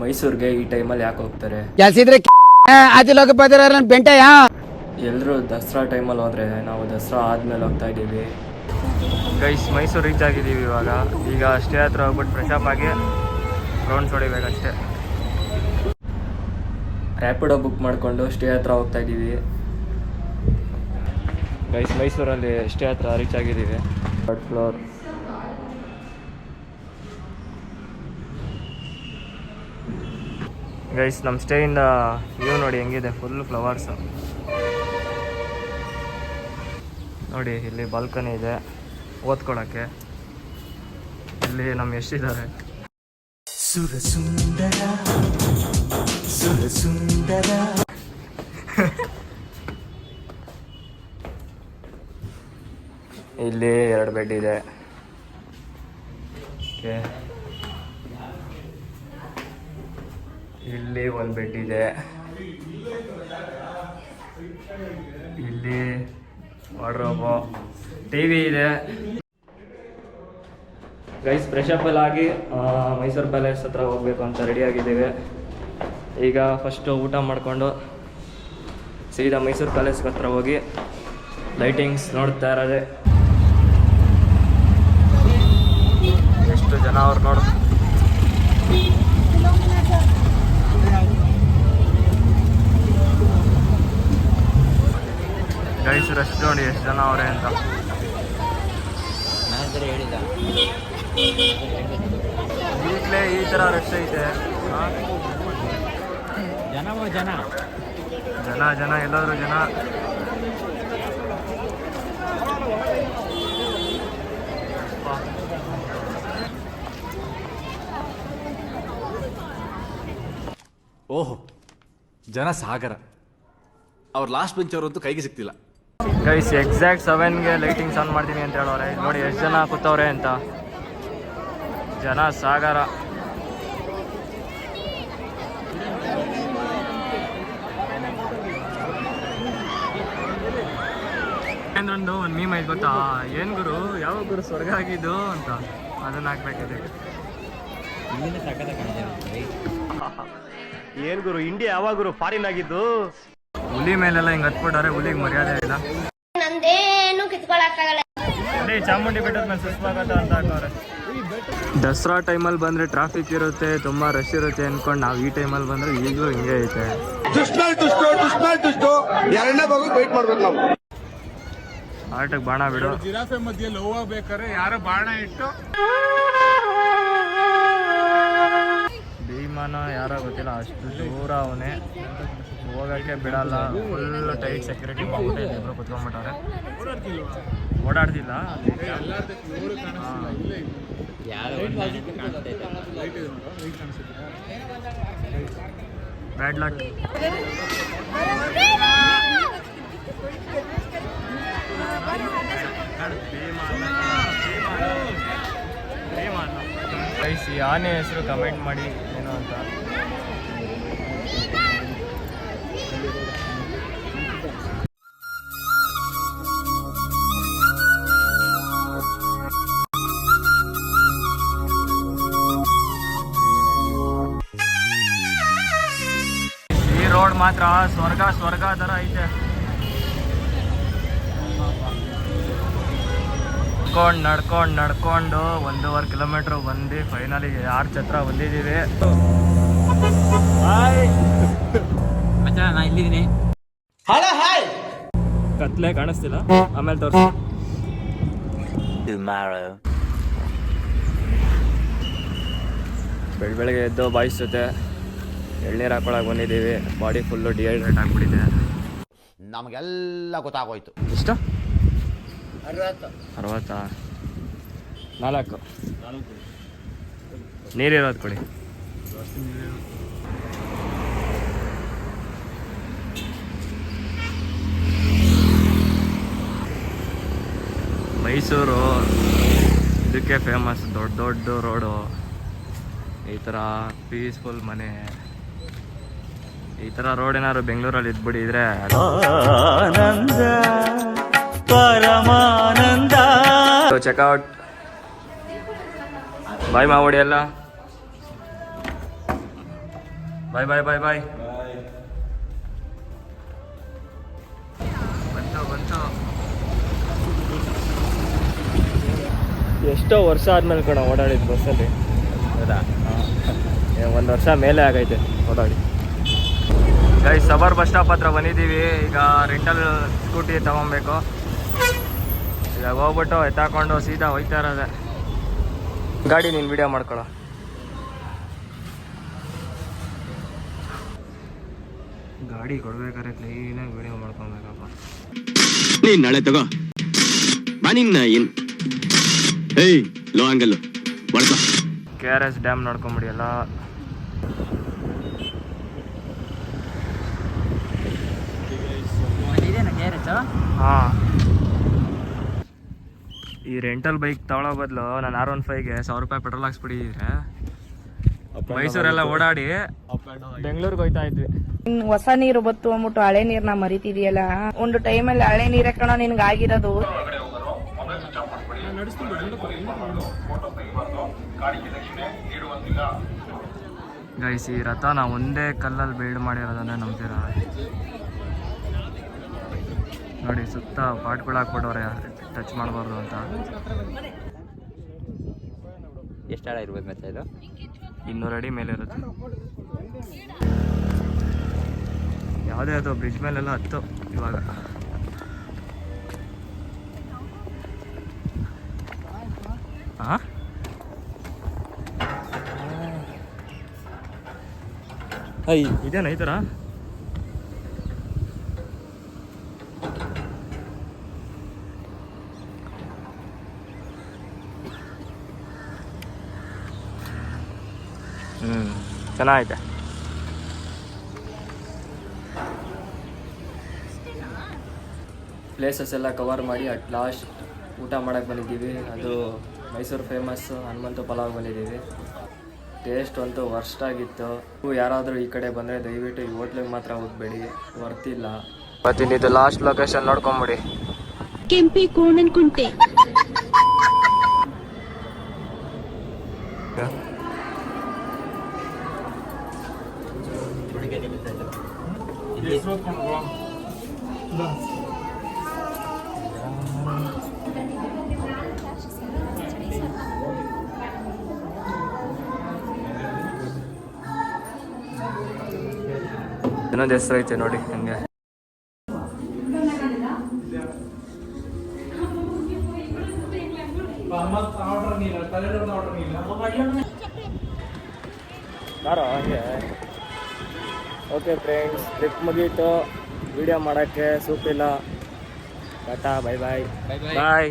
ಮೈಸೂರಿಗೆ ಈ ಟೈಮಲ್ಲಿ ಯಾಕೆ ಹೋಗ್ತಾರೆ? ಕೆಲಸಿದ್ರೆ ಆದಿಲೋಕ ಬೆಂಟ ಬೆಂಟೆಯ ಎಲ್ಲರೂ ದಸರಾ ಟೈಮಲ್ಲಿ ಹೋದರೆ ನಾವು ದಸರಾ ಆದಮೇಲೆ ಹೋಗ್ತಾ ಇದ್ದೀವಿ. ಗೈಸ್ ಮೈಸೂರು ರೀಚ್ ಆಗಿದ್ದೀವಿ ಇವಾಗ. ಈಗ ಸ್ಟೇ ಹತ್ರ ಹೋಗ್ಬಿಟ್ಟು ಫ್ರೆಶ್ ಅಪ್ ಆಗಿ ರೌಂಡ್ಸ್ ಹೊಡಿಬೇಕಷ್ಟೇ ರ್ಯಾಪಿಡೋ ಬುಕ್ ಮಾಡಿಕೊಂಡು ಸ್ಟೇ ಹತ್ರ ಹೋಗ್ತಾ ಇದ್ದೀವಿ. ಗೈಸ್ ಮೈಸೂರಲ್ಲಿ ಸ್ಟೇ ಹತ್ರ ರೀಚ್ ಆಗಿದ್ದೀವಿ. ಥರ್ಡ್ ಫ್ಲೋರ್ ಗೈಸ್ ನಮ್ಮ ಸ್ಟೇಯಿಂದ ವ್ಯೂ ನೋಡಿ ಹೆಂಗಿದೆ ಫುಲ್ ಫ್ಲವರ್ಸು ನೋಡಿ ಇಲ್ಲಿ ಬಾಲ್ಕನಿ ಇದೆ ಓದ್ಕೊಳಕ್ಕೆ. ಇಲ್ಲಿ ನಮ್ಮ ಎಷ್ಟಿದ್ದಾರೆ ಸುರಸುಂದರ ಸುರಸುಂದರ. ಇಲ್ಲಿ ಎರಡು ಬೆಡ್ ಇದೆ. ಓಕೆ ಇಲ್ಲಿ ಒಂದು ಬೆಡ್ ಇದೆ. ಇಲ್ಲಿ ವಾರ್ಡ್ರೋಬು ಟಿ ವಿ ಇದೆ. ಗೈಸ್ ಫ್ರೆಶ್ ಅಪ್ ಎಲ್ಲ ಆಗಿ ಮೈಸೂರು ಪ್ಯಾಲೇಸ್ ಹತ್ರ ಹೋಗ್ಬೇಕು ಅಂತ ರೆಡಿ ಆಗಿದ್ದೇವೆ. ಈಗ ಫಸ್ಟು ಊಟ ಮಾಡಿಕೊಂಡು ಸೀದಾ ಮೈಸೂರು ಪ್ಯಾಲೇಸ್ ಹತ್ರ ಹೋಗಿ ಲೈಟಿಂಗ್ಸ್ ನೋಡ್ತಾ ಇರೋದೆ. ಎಷ್ಟು ಜನ ಅವ್ರು ನೋಡು ಗೈಸ್ ರಶ್ ಜನ ಅವರೇ ಅಂತ. ಈಗಲೇ ಈ ಥರ ರಶ್ ಐತೆ. ಆ? ಜನವ ಜನ? ಜನ ಜನ ಎಲ್ಲಾದ್ರೂ ಜನ. ಓಹೋ ಜನ ಸಾಗರ. ಅವ್ರ ಲಾಸ್ಟ್ ಬೆಂಚ್ ಅವರಂತೂ ಕೈಗೆ ಸಿಗ್ತಿಲ್ಲ. ಗೈಸ್ ಎಕ್ಸಾಕ್ಟ್ ಸೆವೆನ್ಗೆ ಲೈಟಿಂಗ್ಸ್ ಆನ್ ಮಾಡ್ತೀನಿ ಅಂತ ಹೇಳೋರೆ. ನೋಡಿ ಎಷ್ಟು ಜನ ಕೂತವ್ರೆ ಅಂತ. ಜನ ಸಾಗರ. ಒಂದು ಒಂದು ಮೀಮ್ ಐತೆ ಗೊತ್ತಾ? ಏನು ಗುರು? ಯಾವ ಗುರು ಸ್ವರ್ಗ ಆಗಿದ್ದು ಅಂತ. ಅದನ್ನ ಹಾಕ್ಬೇಕಿದೆ. ಏನ್ ಗುರು? ಇಂಡಿಯಾ ಯಾವಾಗ ಗುರು? ಫಾರಿನ್ ಆಗಿದ್ದು? ಹುಲಿ ಮೇಲೆಲ್ಲ ಹಿಂಗೆ ಹತ್ಬಿಟ್ಟಾರೆ ಹುಲಿಗೆ ಮರ್ಯಾದೆ ಇಲ್ಲ. ನಂದೇನು ಕಿತ್ಕೊಳಕ್ಕಾಗಲ್ಲ. ಚಾಮುಂಡಿ ಬೆಟ್ಟದ ಮೇಲೆ ಸುಸ್ವಾಗತ ಅಂತ ಹಾಕೋರೆ ದಸರಾ ಟೈಮಲ್ಲಿ ಬಂದ್ರೆ ಟ್ರಾಫಿಕ್ ಇರುತ್ತೆ ತುಂಬ ರಶ್ ಇರುತ್ತೆ ಅನ್ಕೊಂಡು ನಾವು ಈ ಟೈಮಲ್ಲಿ ಬಂದ್ರೆ ಈಗಲೂ ಹಿಂಗೆ ಐತೆ. ಎರಡನೇ ಭಾಗ ವೇಟ್ ಮಾಡ್ಬೇಕು ನಾವು. ಆಟಕ್ಕೆ ಬಾಣ ಬಿಡು. ಜಿರಾಫೆ ಮಧ್ಯೆ ಲವ್ ಬೇಕಾದ್ರೆ ಯಾರೋ ಬಾಣ ಇಟ್ಟು ಭೀಮನ ಯಾರೋ ಗೊತ್ತಿಲ್ಲ, ಅಷ್ಟು ದೂರ ಅವನೇ. ಹೋಗೋಕ್ಕೆ ಬಿಡಲ್ಲ ಫುಲ್ ಟೈಟ್ ಸೆಕ್ಯೂರಿಟಿ ಇಲ್ಲಿ ಇಬ್ರು ಕುತ್ಕೊಂಡ್ಬಿಟ್ಟವ್ರೆ. ಓಡಾಡ್ತಿಲ್ಲ? ಬ್ಯಾಡ್ ಲಕ್ ಆನೆ ಹೆಸರು ಕಮೆಂಟ್ ಮಾಡಿ. ಮಾತ್ರ ಸ್ವರ್ಗ ಸ್ವರ್ಗ ಥರ ಐತೆ. ನಡ್ಕೊಂಡು ನಡ್ಕೊಂಡು ನಡ್ಕೊಂಡು ಒಂದೂವರೆ ಕಿಲೋಮೀಟರ್ ಬಂದು ಫೈನಲಿ ಆರ್ಚ್ ಹತ್ರ ಬಂದಿದ್ದೀವಿ ನಾ ಇಲ್ಲಿದ್ದೀನಿ. ಕತ್ಲೆ ಕಾಣಿಸ್ತಿಲ್ಲ. ಆಮೇಲೆ ತೋರಿಸಿ. ಬೆಳ ಬೆಳಗ್ಗೆ ಎದ್ದು ಬಾಯ್ಸ್ ಜೊತೆ ಎಳ್ನೀರು ಹಾಕೊಳಕ್ಕೆ ಬಂದಿದ್ದೀವಿ ಬಾಡಿ ಫುಲ್ಲು ಡಿಹೈಡ್ರೇಟ್ ಆಗಿಬಿಟ್ಟಿದೆ. ನಮಗೆಲ್ಲ ಗೊತ್ತಾಗೋಯ್ತು. ಎಷ್ಟು ಅರವತ್ತಾ. ನಾಲ್ಕು. ನೀರಿರೋದು ಕೊಡಿ? ಮೈಸೂರು. ಇದಕ್ಕೆ ಫೇಮಸ್ ದೊಡ್ಡ ದೊಡ್ಡ ರೋಡು. ಈ ಥರ ಪೀಸ್ಫುಲ್ ಮನೆ. ಈ ಥರ ರೋಡ್ ಏನಾದ್ರು ಬೆಂಗಳೂರಲ್ಲಿ ಇದ್ಬಿಟ್ಟಿದ್ರೆ ಆನಂದ. ಚೆಕ್ಔಟ್ ಬಾಯ್ ಮಾವಡಿ ಎಲ್ಲ ಬಾಯ್ ಬಾಯ್ ಬಾಯ್ ಬಾಯ್ ಎಷ್ಟೋ ವರ್ಷ ಆದ್ಮೇಲೆ ಕಣ ಓಡಾಡಿದ್ದು ಬಸ್ಸಲ್ಲಿ. ಹೌದಾ? ಒಂದು ವರ್ಷ ಮೇಲೆ ಆಗೈತೆ ಓಡಾಡಿ. ಗೈ ಸಬರ್ ಬಸ್ ಸ್ಟಾಪ್ ಹತ್ರ ಬಂದಿದ್ದೀವಿ. ಈಗ ರೆಂಟಲ್ ಸ್ಕೂಟಿ ತಗೊಬೇಕು. ಈಗ ಹೋಗ್ಬಿಟ್ಟು ಎತ್ತಾಕೊಂಡು ಸೀದಾ ಹೋಯ್ತಾ ಇರೋದೆ. ಗಾಡಿ ನೀನು ವಿಡಿಯೋ ಮಾಡ್ಕೊಳ್ಳೋ ಗಾಡಿ ಕೊಡ್ಬೇಕಾದ್ರೆ ಕ್ಲೀನಾಗಿ ವಿಡಿಯೋ ಮಾಡ್ಕೊಬೇಕಪ್ಪ. ನೀನ್ ನಾಳೆ ತಗೋ. ಬಾ ನಿನ್ನ ಏನು. ಏಯ್ ಲೋ ಬಡ್ಕೋ ಕೆ ಆರ್ ಎಸ್ ಡ್ಯಾಮ್ ನೋಡ್ಕೊಂಬಿಡಿ ಎಲ್ಲ ಹಾ ಕ್ಯಾರೆಟ್ ಹಾಂ. ಈ ರೆಂಟಲ್ ಬೈಕ್ ತಗೊಳ್ಳೋ ಬದಲು ನಾನು ಆರ್ ಒನ್ ಫೈವ್ಗೆ ಸಾವಿರ ರೂಪಾಯಿ ಪೆಟ್ರೋಲ್ ಹಾಕ್ಸ್ಬಿಟ್ಟಿದ್ರೆ ಮೈಸೂರೆಲ್ಲ ಓಡಾಡಿ ಬೆಂಗಳೂರಿಗೆ ಹೋಯ್ತಾ ಇದ್ವಿ. ಹೊಸ ನೀರು ಬತ್ತು ಅಂದ್ಬಿಟ್ಟು ಹಳೆ ನೀರ್ನ ಮರಿತಿದ್ಯಲ್ಲ? ಒಂದು ಟೈಮಲ್ಲಿ ಹಳೆ ನೀರೇ ಕಣ ನಿನ್ಗೆ ಆಗಿರೋದು. ಗೈಸ್ ಈ ರಥ ನಾ ಒಂದೇ ಕಲ್ಲಲ್ಲಿ ಬಿಲ್ಡ್ ಮಾಡಿರೋದನ್ನ ನಂಬ್ತೀರ? ನೋಡಿ ಸುತ್ತ ಪಾಟ್ಗಳು ಹಾಕ್ಬಿಟ್ಟವ್ರೆ ಟಚ್ ಮಾಡಬಾರ್ದು ಅಂತ. ಎಷ್ಟು ಆಳ ಇರ್ಬೋದು ಮತ್ತೆ ಇದು? ಇನ್ನೂರು ಅಡಿ ಮೇಲೆ ಇರುತ್ತೆ. ಯಾವುದೇ ಅದು ಬ್ರಿಡ್ಜ್ ಮೇಲೆಲ್ಲ ಹತ್ತು ಇವಾಗ. ಹಾಂ. ಇದೇನಾ ಈ ಥರ ಹ್ಞೂ ಚೆನ್ನಾಗೈತೆ ಪ್ಲೇಸಸ್ ಎಲ್ಲ ಕವರ್ ಮಾಡಿ ಅಟ್ ಲಾಸ್ಟ್ ಊಟ ಮಾಡೋಕ್ಕೆ ಬಂದಿದ್ದೀವಿ. ಅದು ಮೈಸೂರು ಫೇಮಸ್ ಹನುಮಂತ ಪಲಾವ್ ಬಂದಿದ್ದೀವಿ. ಟೇಸ್ಟ್ ಅಂತೂ ವರ್ಸ್ಟ್ ಆಗಿತ್ತು. ನೀವು ಯಾರಾದರೂ ಈ ಕಡೆ ಬಂದರೆ ದಯವಿಟ್ಟು ಈ ಹೋಟ್ಲಿಗೆ ಮಾತ್ರ ಹೋಗ್ಬೇಡಿ. ವರ್ತಿಲ್ಲ ಮತ್ತಿನ್ನಿದು ಲಾಸ್ಟ್ ಲೊಕೇಶನ್ ನೋಡ್ಕೊಂಬಿಡಿ. ಕೆಂಪಿ ಕೋಣನ್ ಕುಂಟೆ. ಇನ್ನೊಂದು ಹೆಸರು ಐತೆ ನೋಡಿ ಹಂಗೆ. ಬಾರೋ ಹಂಗೆ. ಓಕೆ ಫ್ರೆಂಡ್ಸ್ ಟ್ರಿಪ್ ಮುಗೀತು. ವಿಡಿಯೋ ಮಾಡೋಕ್ಕೆ ಸೂಪಿಲ್ಲ ಟಾಟಾ ಬಾಯ್ ಬಾಯ್ ಬಾಯ್